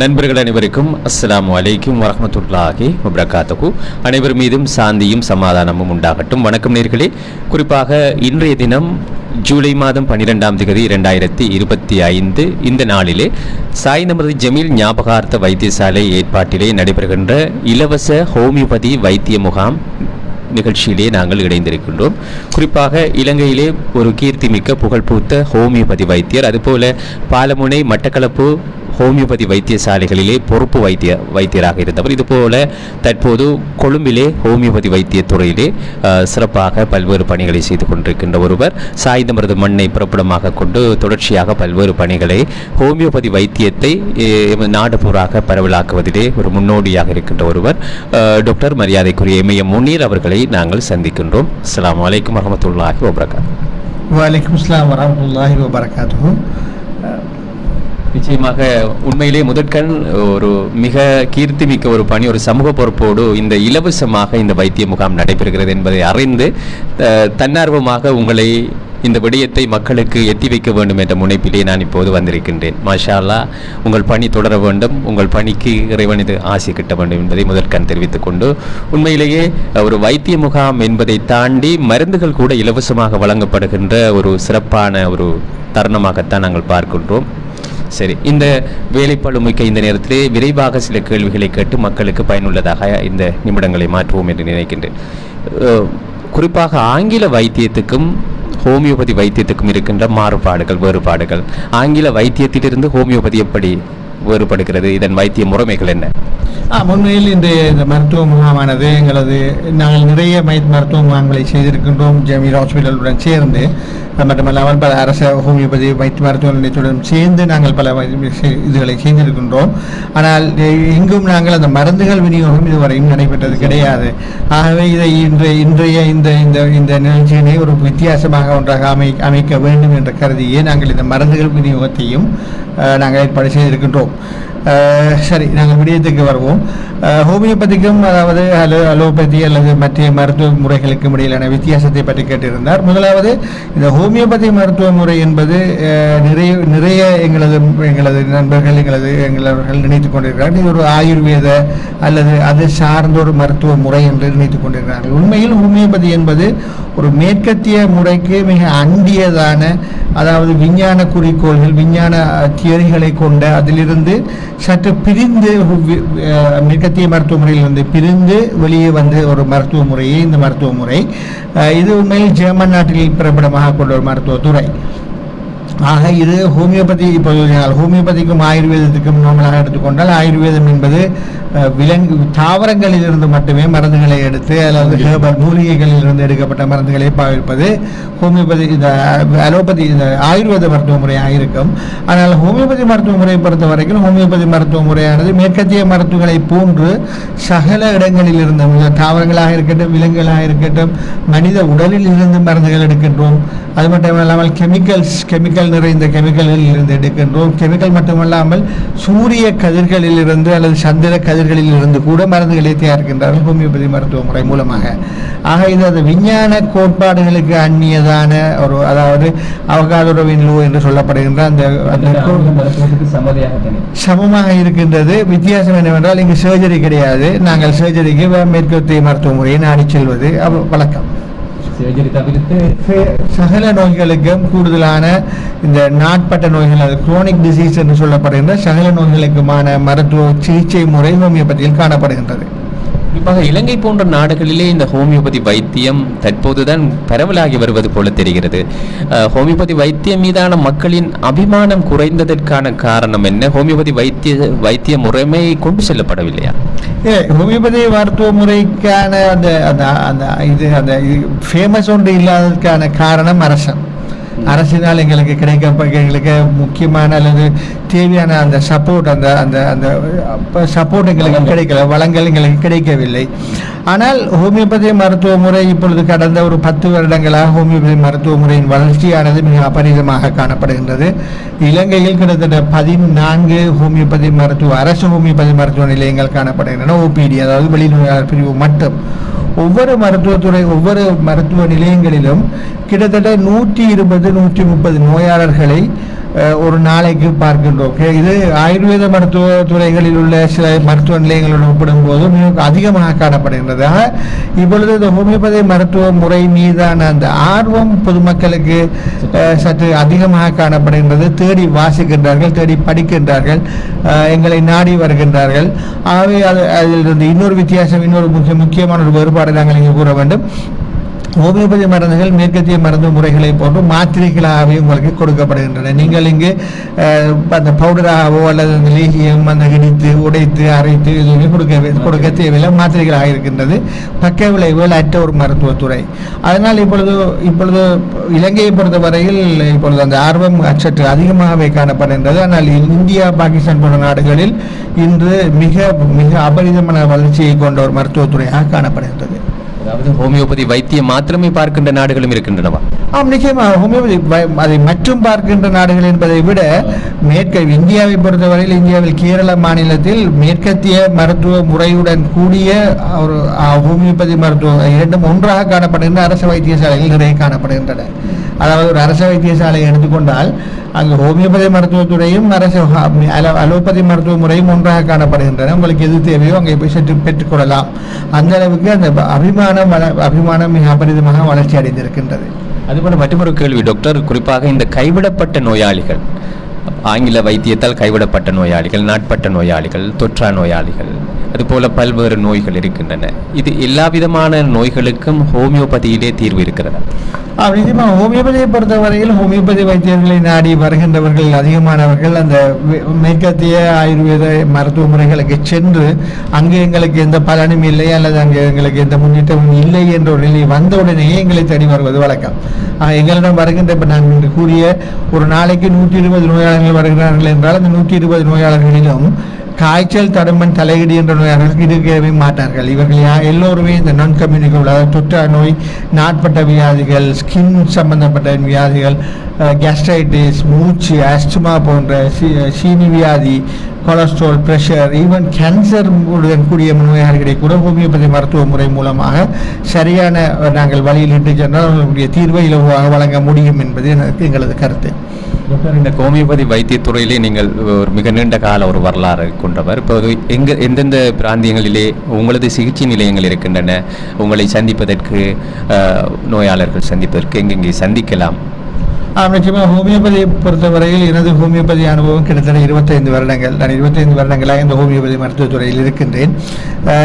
நண்பர்கள் அனைவருக்கும் அஸ்ஸலாமு அலைக்கும் வரமத்துல்லாஹி வபரகாத்தகு அனைவர் மீதும் சாந்தியும் சமாதானமும் உண்டாகட்டும். வணக்கம் நேர்களே. குறிப்பாக இன்றைய தினம் ஜூலை மாதம் பன்னிரெண்டாம் தேதி இரண்டாயிரத்தி இருபத்தி ஐந்து இந்த நாளிலே சாய் நமது ஜமீல் ஞாபகார்த்த வைத்தியசாலை ஏற்பாட்டிலே நடைபெறுகின்ற இலவச ஹோமியோபதி வைத்திய முகாம் நிகழ்ச்சியிலே நாங்கள் இணைந்திருக்கின்றோம். குறிப்பாக இலங்கையிலே ஒரு கீர்த்திமிக்க புகழ்பூத்த ஹோமியோபதி வைத்தியர் அதுபோல பாலமுனை மட்டக்களப்பு ஹோமியோபதி வைத்தியசாலைகளிலே பொறுப்பு வைத்திய வைத்தியராக இருந்தவர். இதுபோல தற்போது கொழும்பிலே ஹோமியோபதி வைத்திய துறையிலே சிறப்பாக பல்வேறு பணிகளை செய்து கொண்டிருக்கின்ற ஒருவர் சாய்ந்தமரது மண்ணை புறப்படமாக கொண்டு தொடர்ச்சியாக பல்வேறு பணிகளை ஹோமியோபதி வைத்தியத்தை நாடுபூராக பரவலாக்குவதிலே ஒரு முன்னோடியாக இருக்கின்ற ஒருவர் டாக்டர் மரியாதைக்குரிய எம்ஏ முனீர் அவர்களை நாங்கள் சந்திக்கின்றோம். அஸ்லாம் வலைக்கம் வரமத்துல்லாஹி வபரகாத். வலைக்கம் அஸ்லாம் வரமத்துல்லாஹி வபரகாத்து நிச்சயமாக உண்மையிலே முதற்கண் ஒரு மிக கீர்த்திமிக்க ஒரு பணி ஒரு சமூக பொறுப்போடு இந்த இலவசமாக இந்த வைத்திய முகாம் நடைபெறுகிறது என்பதை அறிந்து தன்னார்வமாக உங்களை இந்த விடயத்தை மக்களுக்கு எத்தி வைக்க வேண்டும் என்ற முனைப்பிலே நான் இப்போது வந்திருக்கின்றேன். மாஷா உங்கள் பணி தொடர வேண்டும் உங்கள் பணிக்கு இறைவனது ஆசை கிட்ட வேண்டும் என்பதை முதற்கண் தெரிவித்துக் கொண்டு உண்மையிலேயே ஒரு வைத்திய முகாம் என்பதை தாண்டி மருந்துகள் கூட இலவசமாக வழங்கப்படுகின்ற ஒரு சிறப்பான ஒரு தருணமாகத்தான் நாங்கள் பார்க்கின்றோம். சரி இந்த வேலைப்பாடு மிக்க இந்த நேரத்திலே விரைவாக சில கேள்விகளை கேட்டு மக்களுக்கு பயனுள்ளதாக இந்த நிமிடங்களை மாற்றுவோம் என்று நினைக்கின்றேன். குறிப்பாக ஆங்கில வைத்தியத்துக்கும் ஹோமியோபதி வைத்தியத்துக்கும் இருக்கின்ற மாறுபாடுகள் வேறுபாடுகள். ஆங்கில வைத்தியத்திலிருந்து ஹோமியோபதி எப்படி வேறுபடுகிறது? இதன் வைத்திய முறைமைகள் என்ன? உண்மையில் இந்த இந்த மருத்துவ முகாமானது எங்களது நாங்கள் நிறைய மை மருத்துவ முகாம்களை செய்திருக்கின்றோம். ஜமீர் ஹாஸ்பிட்டலுடன் சேர்ந்து அது மட்டுமல்லாமல் பல அரச ஹோமியோபதி வைத்திய மருத்துவ நிலையத்துடன் சேர்ந்து நாங்கள் பல இதுகளை செய்திருக்கின்றோம். ஆனால் எங்கும் நாங்கள் அந்த மருந்துகள் விநியோகம் இதுவரையும் நடைபெற்றது கிடையாது. ஆகவே இதை இன்றைய இன்றைய இந்த இந்த இந்த நிகழ்ச்சியினை ஒரு வித்தியாசமாக ஒன்றாக அமை அமைக்க வேண்டும் என்ற கருதியே நாங்கள் இந்த மருந்துகள் விநியோகத்தையும் நாங்கள் ஏற்பாடு செய்திருக்கின்றோம். சரி நாங்கள் விடயத்துக்கு வருவோம். ஹோமியோபதிக்கும் அதாவது அலோ அலோபதி அல்லது மற்ற மருத்துவ முறைகளுக்கும் இடையிலான வித்தியாசத்தை பற்றி கேட்டிருந்தார். முதலாவது இந்த ஹோமியோபதி மருத்துவ முறை என்பது நிறைய நிறைய எங்களது எங்களது நண்பர்கள் எங்களது எங்களவர்கள் நினைத்துக் கொண்டிருக்கிறார்கள். இது ஒரு ஆயுர்வேத அல்லது அது சார்ந்த ஒரு மருத்துவ முறை என்று நினைத்துக் கொண்டிருக்கிறார்கள். உண்மையில் ஹோமியோபதி என்பது ஒரு மேற்கத்திய முறைக்கு மிக அண்டியதான அதாவது விஞ்ஞான குறிக்கோள்கள் விஞ்ஞான தியரிகளை கொண்ட அதிலிருந்து சற்று பிரிந்து மேற்கத்திய மருத்துவ முறையிலிருந்து பிரிந்து வெளியே வந்த ஒரு மருத்துவ முறையே இந்த மருத்துவ முறை இது உண்மையில் ஜெர்மன் நாட்டில் பிரபலமாக கொண்ட ஒரு மருத்துவ துறை ஆக இது ஹோமியோபதி இப்போ ஹோமியோபதிக்கும் ஆயுர்வேதத்துக்கும் நார்மலாக எடுத்துக்கொண்டால் ஆயுர்வேதம் என்பது விலங்கு தாவரங்களிலிருந்து மட்டுமே மருந்துகளை எடுத்து அல்லது ஹேர்பல் மூலிகைகளில் இருந்து எடுக்கப்பட்ட மருந்துகளை பாவிப்பது ஹோமியோபதி இந்த அலோபதி இந்த ஆயுர்வேத மருத்துவ முறையாக இருக்கும். ஆனால் ஹோமியோபதி மருத்துவ முறையை பொறுத்த வரைக்கும் ஹோமியோபதி மருத்துவ முறையானது மேற்கத்திய மருத்துவங்களை போன்று சகல இடங்களில் இருந்து தாவரங்களாக இருக்கட்டும் விலங்குகளாக இருக்கட்டும் மனித உடலில் இருந்து மருந்துகள் எடுக்கின்றோம். அது மட்டும் இல்லாமல் கெமிக்கல்ஸ் கெமிக்கல் நிறைந்த கெமிக்கல்களில் இருந்து எடுக்கின்றோம். கெமிக்கல் மட்டுமல்லாமல் சூரிய கதிர்களில் இருந்து அல்லது சந்திர கதிர்களில் இருந்து கூட மருந்துகளை தயாரிக்கின்றார்கள் ஹோமியோபதி மருத்துவ முறை மூலமாக. ஆக இது அது விஞ்ஞான கோட்பாடுகளுக்கு அந்நியதான ஒரு அதாவது அவகாதுரவின் லோ என்று சொல்லப்படுகின்ற அந்த சமமாக இருக்கின்றது. வித்தியாசம் என்னவென்றால் இங்கு சர்ஜரி கிடையாது. நாங்கள் சர்ஜரிக்கு மேற்கத்திய மருத்துவ முறையை நாடி செல்வது. வழக்கம். சர்ஜரி தவிர்த்து சகல நோய்களுக்கும் கூடுதலான இந்த நாட்பட்ட நோய்கள் அது குரோனிக் டிசீஸ் என்று சொல்லப்படுகின்ற சகல நோய்களுக்குமான மருத்துவ சிகிச்சை முறை ஹோமியோபதியில் காணப்படுகின்றது. குறிப்பாக இலங்கை போன்ற நாடுகளிலே இந்த ஹோமியோபதி வைத்தியம் தற்போதுதான் பரவலாகி வருவது போல தெரிகிறது. ஹோமியோபதி வைத்தியம் மீதான மக்களின் அபிமானம் குறைந்ததற்கான காரணம் என்ன? ஹோமியோபதி வைத்திய வைத்திய முறைமை கொண்டு செல்லப்படவில்லையா? ஏ ஹோமியோபதி மருத்துவ முறைக்கான அந்த அந்த அந்த இது அந்த ஃபேமஸ் ஒன்று இல்லாததுக்கான காரணம் அரசன். அரசினால் எங்களுக்கு கிடைக்க எங்களுக்கு முக்கியமான அல்லது தேவையான அந்த சப்போர்ட் அந்த அந்த அந்த சப்போர்ட் எங்களுக்கு கிடைக்கல. வளங்கள் எங்களுக்கு கிடைக்கவில்லை. ஆனால் ஹோமியோபதி மருத்துவ முறை இப்பொழுது கடந்த ஒரு பத்து வருடங்களாக ஹோமியோபதி மருத்துவ முறையின் வளர்ச்சியானது மிக அபரிதமாக காணப்படுகின்றது. இலங்கையில் கிட்டத்தட்ட பதினான்கு ஹோமியோபதி மருத்துவ அரசு ஹோமியோபதி மருத்துவ நிலையங்கள் காணப்படுகின்றன. ஓபிடி அதாவது வெளிநோயாளர் பிரிவு மட்டும். ஒவ்வொரு மருத்துவத்துறை ஒவ்வொரு மருத்துவ நிலையங்களிலும் கிட்டத்தட்ட நூற்றி இருபது நூற்றி முப்பது நோயாளர்களை ஒரு நாளைக்கு பார்க்கின்றோம். இது ஆயுர்வேத மருத்துவ துறைகளில் உள்ள சில மருத்துவ நிலையங்களுடன் ஒப்பிடும்போது மிக அதிகமாக காணப்படுகின்றது. இப்பொழுது இந்த ஹோமியோபதி மருத்துவ முறை மீதான அந்த ஆர்வம் பொதுமக்களுக்கு சற்று அதிகமாக காணப்படுகின்றது. தேடி வாசிக்கின்றார்கள் தேடி படிக்கின்றார்கள் எங்களை நாடி வருகின்றார்கள். ஆகவே அது அதில் இருந்து இன்னொரு வித்தியாசம் இன்னொரு முக்கிய முக்கியமான ஒரு வேறுபாடு நாங்கள் இங்கே கூற வேண்டும். ஹோமியோபதி மருந்துகள் மேற்கத்திய மருந்து முறைகளை போன்று மாத்திரைகளாகவே உங்களுக்கு கொடுக்கப்படுகின்றன. நீங்கள் இங்கு அந்த பவுடராகவோ அல்லது அந்த லேகியம் அந்த இடித்து உடைத்து அரைத்து எதுவுமே கொடுக்க கொடுக்க தேவையில்லை. மாத்திரைகளாக இருக்கின்றது. பக்க விளைவுகள் அற்ற ஒரு மருத்துவத்துறை. அதனால் இப்பொழுது இப்பொழுது இலங்கையை பொறுத்தவரையில் இப்பொழுது அந்த ஆர்வம் சற்று அதிகமாகவே காணப்படுகின்றது. ஆனால் இந்தியா பாகிஸ்தான் போன்ற நாடுகளில் இன்று மிக மிக அபரிதமான வளர்ச்சியை கொண்ட ஒரு மருத்துவத்துறையாக காணப்படுகின்றது. அதாவது ஹோமியோபதி வைத்தியம் மாத்திரமே பார்க்கின்ற நாடுகளும் இருக்கின்றனவா? ஆம் நிச்சயமாக ஹோமியோபதி அதை மற்றும் பார்க்கின்ற நாடுகள் என்பதை விட மேற்க இந்தியாவை பொறுத்தவரையில் இந்தியாவில் கேரள மாநிலத்தில் மேற்கத்திய மருத்துவ முறையுடன் கூடிய ஒரு ஹோமியோபதி மருத்துவம் இரண்டும் ஒன்றாக காணப்படுகின்ற அரசு வைத்தியசாலைகள் நிறைய காணப்படுகின்றன. அதாவது ஒரு அரச வைத்தியசாலையை எடுத்துக்கொண்டால் அங்கு ஹோமியோபதி மருத்துவத்துறையும் அரசு அலோ- அலோபதி மருத்துவ முறையும் ஒன்றாக காணப்படுகின்றன. உங்களுக்கு எது தேவையோ அங்கே போய் சென்று பெற்றுக்கொள்ளலாம். அந்த அளவுக்கு அந்த அபிமானம் வள அபிமானம் மிக அபரிதமாக வளர்ச்சி அடைந்திருக்கின்றது. அதுபோல மற்றொரு கேள்வி டாக்டர். குறிப்பாக இந்த கைவிடப்பட்ட நோயாளிகள் ஆங்கில வைத்தியத்தால் கைவிடப்பட்ட நோயாளிகள் நாட்பட்ட நோயாளிகள் தொற்றா நோயாளிகள் அதுபோல பல்வேறு நோய்கள் இருக்கின்றன. இது எல்லா விதமான நோய்களுக்கும் ஹோமியோபதியிலே தீர்வு இருக்கிறதா? நிச்சயமாக ஹோமியோபதியை பொறுத்தவரையில் ஹோமியோபதி வைத்தியர்களை நாடி வருகின்றவர்கள் அதிகமானவர்கள் அந்த மேற்கத்திய ஆயுர்வேத மருத்துவ முறைகளுக்கு சென்று அங்கே எங்களுக்கு எந்த பலனும் இல்லை அல்லது அங்கே எங்களுக்கு எந்த முன்னேற்றமும் இல்லை என்ற ஒரு நிலை வந்த எங்களை தேடி வருவது வழக்கம். எங்களிடம் வருகின்ற இப்போ நான் இன்று கூறிய ஒரு நாளைக்கு நூற்றி இருபது நோயாளர்கள் வருகிறார்கள் என்றால் அந்த நூற்றி இருபது நோயாளர்களிலும் காய்ச்சல் தடுமன் தலையீடு என்ற நோயாளர்கள் இருக்கவே மாட்டார்கள். இவர்கள் யார் எல்லோருமே இந்த நான் கம்யூனிகபிள் அதாவது தொற்றா நோய் நாட்பட்ட வியாதிகள் ஸ்கின் சம்பந்தப்பட்ட வியாதிகள் கேஸ்ட்ரைட்டிஸ் மூச்சு ஆஸ்துமா போன்ற சீனி வியாதி கொலஸ்ட்ரால் ப்ரெஷர் ஈவன் கேன்சர் உடன் கூடிய நோயாளிகளை கூட ஹோமியோபதி மருத்துவ முறை மூலமாக சரியான நாங்கள் வழியில் இட்டு சென்றால் அவர்களுடைய தீர்வை இலவாக வழங்க முடியும் என்பது எனக்கு எங்களது கருத்து. டாக்டர் இந்த ஹோமியோபதி வைத்தியத்துறையிலே நீங்கள் ஒரு மிக நீண்ட கால ஒரு வரலாறு கொண்டவர். இப்போது எங்க எந்தெந்த பிராந்தியங்களிலே உங்களது சிகிச்சை நிலையங்கள் இருக்கின்றன? உங்களை சந்திப்பதற்கு நோயாளர்கள் சந்திப்பதற்கு எங்கெங்கே சந்திக்கலாம்? நிச்சயமாக ஹோமியோபதியை பொறுத்தவரையில் எனது ஹோமியோபதி அனுபவம் கிட்டத்தட்ட இருபத்தைந்து வருடங்கள் நான் இருபத்தைந்து வருடங்களாக இந்த ஹோமியோபதி மருத்துவத்துறையில் இருக்கின்றேன்.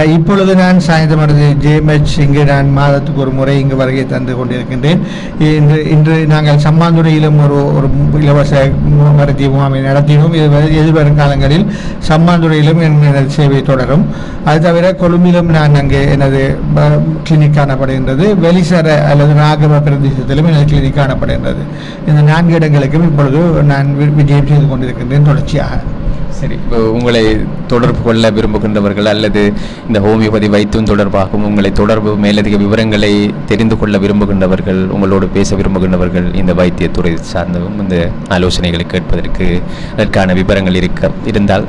இப்பொழுது நான் சாய்ந்த மருந்து ஜேஎம்ஹெச் இங்கு நான் மாதத்துக்கு ஒரு முறை இங்கு வருகை தந்து கொண்டிருக்கின்றேன். இன்று இன்று நாங்கள் சம்மாந்துறையிலும் ஒரு ஒரு இலவச மருத்துவ முகாமை நடத்தினோம். இது வரை- எதிர்வரும் காலங்களில் சம்மாந்துறையிலும் எனது சேவை தொடரும். அது தவிர கொழும்பிலும் நான் அங்கே எனது கிளினிக் காணப்படுகின்றது. வெளிசர அல்லது நாகர பிரதேசத்திலும் எனது கிளினிக் காணப்படுகின்றது. இந்த நான்கு இடங்களுக்கும் இப்பொழுது நான் விஜயம் செய்து கொண்டிருக்கின்றேன் தொடர்ச்சியாக. சரி இப்போ உங்களை தொடர்பு கொள்ள விரும்புகின்றவர்கள் அல்லது இந்த ஹோமியோபதி வைத்தியம் தொடர்பாகவும் உங்களை தொடர்பு மேலதிக விவரங்களை தெரிந்து கொள்ள விரும்புகின்றவர்கள் உங்களோடு பேச விரும்புகின்றவர்கள் இந்த வைத்தியத்துறை சார்ந்தவும் இந்த ஆலோசனைகளை கேட்பதற்கு அதற்கான விவரங்கள் இருக்க இருந்தால்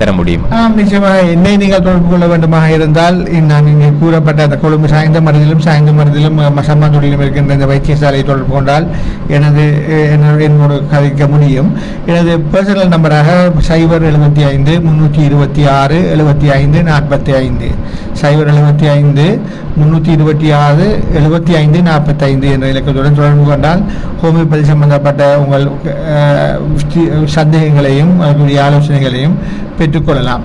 தர முடியும். நிச்சயமாக என்னை நீங்கள் தொடர்பு கொள்ள வேண்டுமாக இருந்தால் நான் இங்கே கூறப்பட்ட அந்த கொழும்பு சாய்ந்த மருந்திலும் சாய்ந்த மருந்திலும் அஹ், இருக்கின்ற இந்த வைத்தியசாலையை தொடர்பு கொண்டால் எனது என்னோட- என்னோடு கதைக்க முடியும். எனது பர்சனல் நம்பராக சைபர் எழுபத்தி ஐந்து முந்நூற்றி இருபத்தி ஆறு எழுபத்தி ஐந்து நாற்பத்தி ஐந்து. சைபர் எழுபத்தி ஐந்து முன்னூற்றி இருபத்தி ஆறு எழுபத்தி ஐந்து நாற்பத்தைந்து என்ற இலக்கத்துடன் தொடர்பு கொண்டால் ஹோமியோபதி சம்பந்தப்பட்ட உங்கள் சந்தேகங்களையும் அதுக்குரிய ஆலோசனைகளையும் பெற்றுக்கொள்ளலாம்.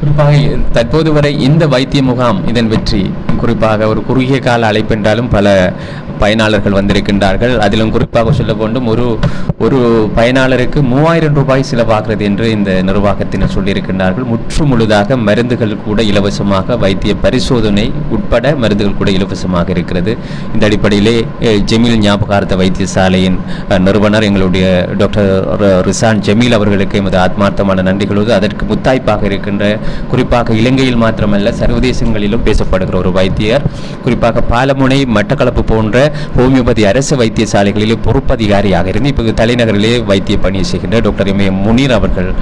குறிப்பாக தற்போது வரை இந்த வைத்திய முகாம் இதன் வெற்றி. குறிப்பாக ஒரு குறுகிய கால அழைப்பென்றாலும் பல பயனாளர்கள் வந்திருக்கின்றார்கள். அதிலும் குறிப்பாக சொல்ல வேண்டும் ஒரு ஒரு பயனாளருக்கு மூவாயிரம் ரூபாய் செலவாகிறது என்று இந்த நிர்வாகத்தினர் சொல்லியிருக்கின்றார்கள். முற்று முழுதாக மருந்துகள் கூட இலவசமாக வைத்திய பரிசோதனை உட்பட மருந்துகள் கூட இலவசமாக இருக்கிறது. இந்த அடிப்படையிலே ஜெமீல் ஞாபகார்த்த வைத்தியசாலையின் நிறுவனர் எங்களுடைய டாக்டர் ரிசான் ஜமீல் அவர்களுக்கு எமது ஆத்மார்த்தமான நன்றிகளோடு அதற்கு முத்தாய்ப்பாக இருக்கின்ற குறிப்பாக இலங்கையில் மாத்திரமல்ல சர்வதேசங்களிலும் பேசப்படுகிற ஒரு வைத்தியர். குறிப்பாக பாலமுனை மட்டக்களப்பு போன்ற ஹோமியோபதி அரசு வைத்தியசாலைகளிலே பொறுப்பதிகாரியாக இருந்து இப்போ தலைநகரிலே வைத்திய பணி செய்கின்ற டாக்டர் எம். ஏ முனீர் அவர்கள்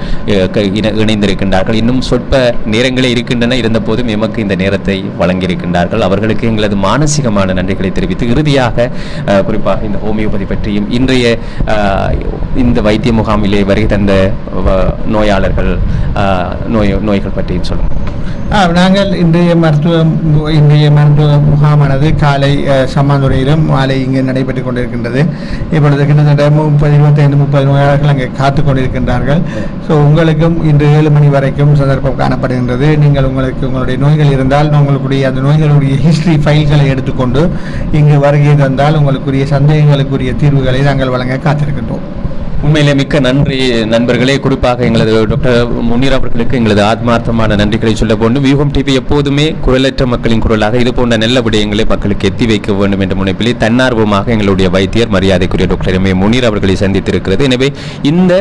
இணை- இணைந்திருக்கின்றார்கள். இன்னும் சொற்ப நேரங்களே இருக்கின்றன. இருந்தபோதும் எமக்கு இந்த நேரத்தை வழங்கியிருக்கின்றார்கள். அவர்களுக்கு எங்களது மானசீகமான நன்றிகளை தெரிவித்து இறுதியாக குறிப்பாக இந்த ஹோமியோபதி பற்றியும் இன்றைய இந்த வைத்திய முகாமிலே வருகை தந்த நோயாளர்கள் நோய் நோய்கள் பற்றியும் சொல்லுங்கள் நாங்கள் இன்றைய மருத்துவ இன்றைய மருத்துவ முகாமானது காலை சம்மாந்துறையிலும் மாலை இங்கே நடைபெற்றுக் கொண்டிருக்கின்றது. இப்பொழுது கிட்டத்தட்ட முப்பது இருபத்தைந்து முப்பது நோயாளர்கள் அங்கே காத்து கொண்டிருக்கின்றார்கள். ஸோ உங்களுக்கும் இன்று ஏழு மணி வரைக்கும் சந்தர்ப்பம் காணப்படுகின்றது. நீங்கள் உங்களுக்கு உங்களுடைய நோய்கள் இருந்தால் உங்களுடைய அந்த நோய்களுடைய ஹிஸ்டரி ஃபைல்களை எடுத்துக்கொண்டு இங்கு வருகை தந்தால் உங்களுக்குரிய சந்தேகங்களுக்குரிய தீர்வுகளை நாங்கள் வழங்க காத்திருக்கின்றோம். உண்மையிலே மிக்க நன்றி நண்பர்களே. குறிப்பாக எங்களது டாக்டர் முனீர் அவர்களுக்கு எங்களது ஆத்மார்த்தமான நன்றிகளை சொல்ல வேண்டும். வியூகம் டிவி எப்போதுமே குரலற்ற மக்களின் குரலாக இது போன்ற நல்ல விடயங்களை மக்களுக்கு எத்தி வைக்க வேண்டும் என்ற முனைப்பிலே தன்னார்வமாக எங்களுடைய வைத்தியர் மரியாதைக்குரிய டாக்டர் எம் ஏ முனீர் அவர்களை சந்தித்திருக்கிறது. எனவே இந்த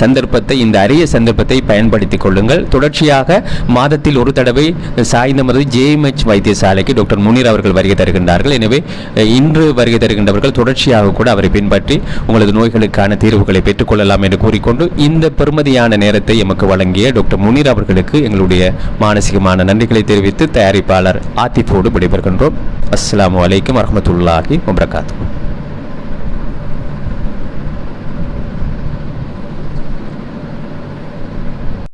சந்தர்ப்பத்தை இந்த அரிய சந்தர்ப்பத்தை பயன்படுத்திக் கொள்ளுங்கள். தொடர்ச்சியாக மாதத்தில் ஒரு தடவை சாய்ந்தமது ஜேஎம்ஹெச் வைத்தியசாலைக்கு டாக்டர் முனீர் அவர்கள் வருகை தருகின்றார்கள். எனவே இன்று வருகை தருகின்றவர்கள் தொடர்ச்சியாக கூட அவரை பின்பற்றி உங்களது நோய்களுக்கான தீர்வு தீர்வுகளை பெற்றுக்கொள்ளலாம் என்று கூறிக்கொண்டு இந்த பெருமதியான நேரத்தை எமக்கு வழங்கிய டாக்டர் முனீர் அவர்களுக்கு எங்களுடைய மானசீகமான நன்றிகளை தெரிவித்து தயாரிப்பாளர் ஆத்திப்போடு விடைபெறுகின்றோம். அஸ்லாம் அலைக்கும் வரமத்துல்லாஹி வபரகாத்து